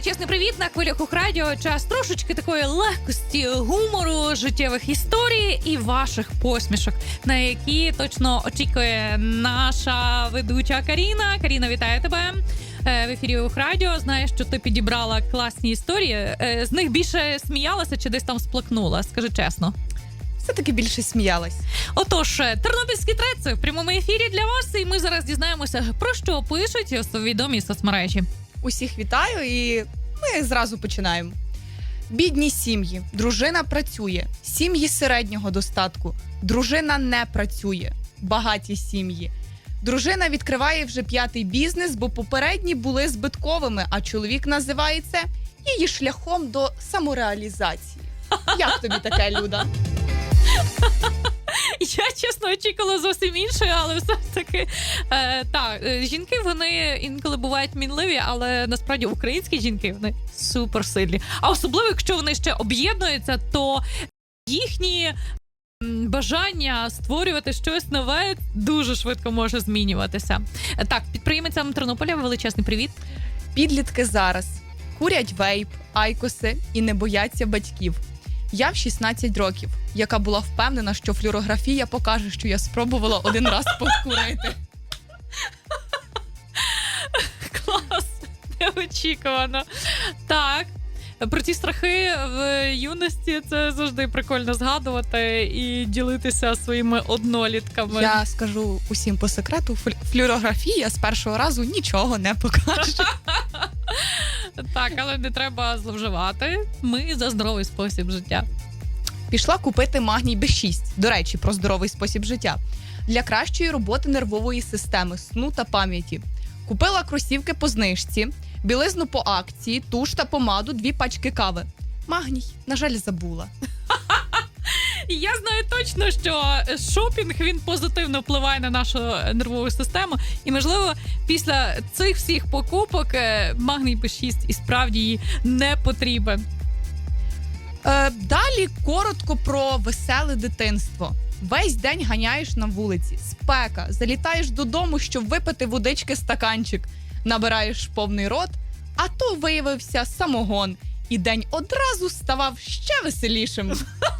величезний привіт на хвилях Ухрадіо. Час трошечки такої легкості, гумору, життєвих історій і ваших посмішок, на які точно очікує наша ведуча Каріна. Каріна, вітаю тебе. Е, В ефірі Ухрадіо. Знаєш, що ти підібрала класні історії. Е, З них більше сміялася чи десь там сплакнула? Скажи чесно. Все-таки більше сміялась. Отож, е, тернопільські треци в прямому ефірі для вас, і ми зараз дізнаємося про що пишуть відомі соцмережі. Усіх вітаю і ми зразу починаємо. Бідні сім'ї. Дружина працює. Сім'ї середнього достатку. Дружина не працює. Багаті сім'ї. Дружина відкриває вже п'ятий бізнес, бо попередні були збитковими, а чоловік називає це її шляхом до самореалізації. Як тобі таке, Люда? Я чесно очікувала зовсім інше, але все ж таки е, так, е, жінки вони інколи бувають мінливі, але насправді українські жінки вони суперсильні. А особливо, якщо вони ще об'єднуються, то їхні. Бажання створювати щось нове дуже швидко може змінюватися. Так, підприємцям Тернополя величезний привіт. Підлітки зараз курять вейп, айкоси і не бояться батьків. Я в 16 років, яка була впевнена, що флюорографія покаже, що я спробувала один раз покурити. Клас, неочікувано. Так. Про ці страхи в юності це завжди прикольно згадувати і ділитися своїми однолітками. Я скажу усім по секрету, флюорографія з першого разу нічого не покаже. Так, але не треба зловживати. Ми за здоровий спосіб життя. Пішла купити магній Б6. До речі, про здоровий спосіб життя для кращої роботи нервової системи, сну та пам'яті. Купила кросівки по знижці, білизну по акції, туш та помаду, дві пачки кави. Магній, на жаль, забула. Я знаю точно, що шопінг він позитивно впливає на нашу нервову систему. І можливо, після цих всіх покупок е, магній Б6 і справді їй не потрібен. Е, далі коротко про веселе дитинство. Весь день ганяєш на вулиці, спека, залітаєш додому, щоб випити водички стаканчик, набираєш повний рот, а то виявився самогон, і день одразу ставав ще веселішим.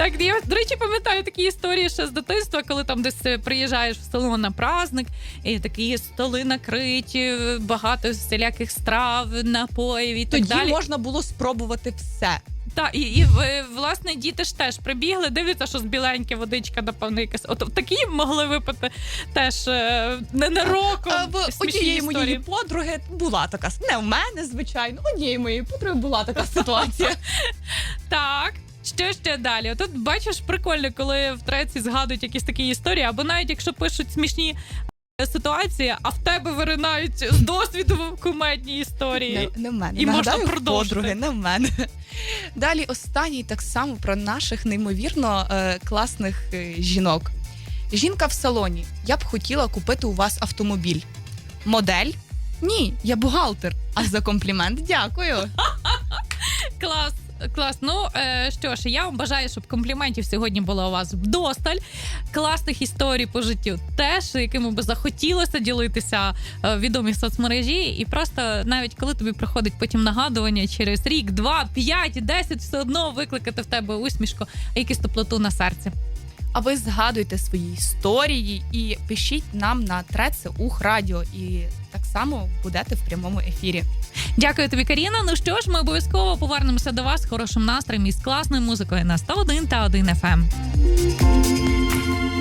Так, я до речі, пам'ятаю такі історії ще з дитинства, коли там десь е, приїжджаєш в село на праздник, і такі столи накриті, багато всіляких страв, напоїв і так Тоді далі. можна було спробувати все. Та і, і е, власне діти ж теж прибігли, дивляться, що з біленьке водичка, напевно, якась. От такі могли випити теж е, ненароком. А в однієї моєї подруги була така не в мене, звичайно. Однієї моєї подруги була така ситуація. Так. Що ще далі? Тут бачиш, прикольно, коли в треці згадують якісь такі історії, або навіть якщо пишуть смішні е, ситуації, а в тебе виринають з досвіду кумедні історії. Не, не в мене. І можна Нагадаю, в продовжити. подруги, не в мене. Далі останній так само про наших неймовірно е, класних е, жінок. Жінка в салоні. Я б хотіла купити у вас автомобіль. Модель? Ні, я бухгалтер. А за комплімент дякую. Клас. Клас, ну е, що ж, я вам бажаю, щоб компліментів сьогодні було у вас вдосталь. Класних історій по життю теж, якими би захотілося ділитися е, в відомій соцмережі. І просто навіть коли тобі приходить потім нагадування через рік, два, п'ять, десять, все одно викликати в тебе усмішку, а якусь теплоту на серці. А ви згадуйте свої історії і пишіть нам на треце Ух Радіо. І так само будете в прямому ефірі. Дякую тобі, Каріна. Ну що ж, ми обов'язково повернемося до вас з хорошим настроєм і з класною музикою на 101 та 1 FM.